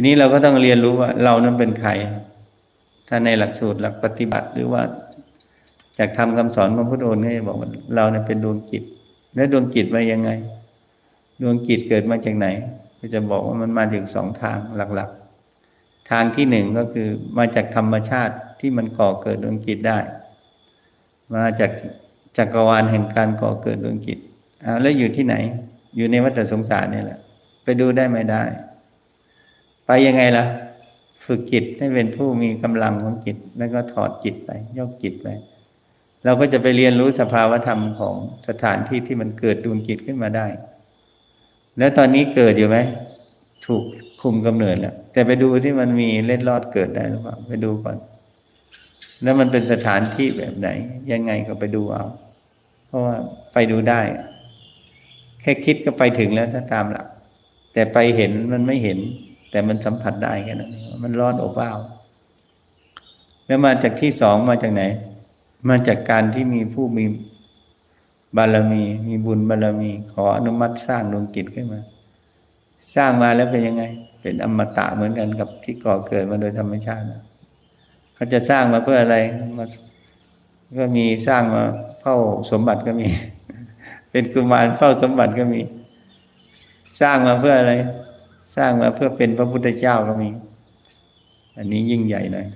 ทีนี้เราก็ต้องเรียนรู้ว่าเรานั้นเป็นใคร ถ้าในหลักสูตรหลักปฏิบัติหรือว่าจากทำคำสอนของพระโดนก็จะบอกว่าเราเนี่ยเป็นดวงจิต และดวงจิตมายังไง ดวงจิตเกิดมาจากไหน ก็จะบอกว่ามันมาถึงสองทางหลักๆ ทางที่หนึ่งก็คือมาจากธรรมชาติที่มันก่อเกิดดวงจิตได้ มาจากจักรวาลแห่งการก่อเกิดดวงจิตแล้วอยู่ที่ไหน อยู่ในวัฏสงสารนี่แหละ ไปดูได้ไม่ได้ ไปยังไงล่ะ ฝึกจิตให้เป็นผู้มีกำลังของจิต แล้วก็ถอดจิตไปยกจิตไปเราก็จะไปเรียนรู้สภาวธรรมของสถานที่ที่มันเกิดดวงจิตขึ้นมาได้ แล้วตอนนี้เกิดอยู่ไหมถูกคุมกำเนิดแล้วแต่ไปดูที่มันมีเล็ดลอดเกิดได้หรือเปล่าไปดูก่อน แล้วมันเป็นสถานที่แบบไหน ยังไงก็ไปดูเอา เพราะว่าไปดูได้ แค่คิดก็ไปถึงแล้วถ้าตามหลักแต่ไปเห็นมันไม่เห็น แต่มันสัมผัสได้แค่นั้นมันร้อนอบอ้าว แล้วมาจากที่สองมาจากไหน มาจากการที่มีผู้มีบารมี มีบุญบารมี ขออนุมัติสร้างดวงจิตขึ้นมา สร้างมาแล้วเป็นยังไง เป็นอมตะเหมือนกันกับที่ก่อเกิดมาโดยธรรมชาติเขาจะสร้างมาเพื่ออะไรมาก็มีสร้างมาเฝ้าสมบัติก็มี เป็นกุมารเฝ้าสมบัติก็มี สร้างมาเพื่ออะไร ร้างมาเพื่อเป็นพระพุทธเจ้าก็มี อันนี้ยิ่งใหญ่หน่อย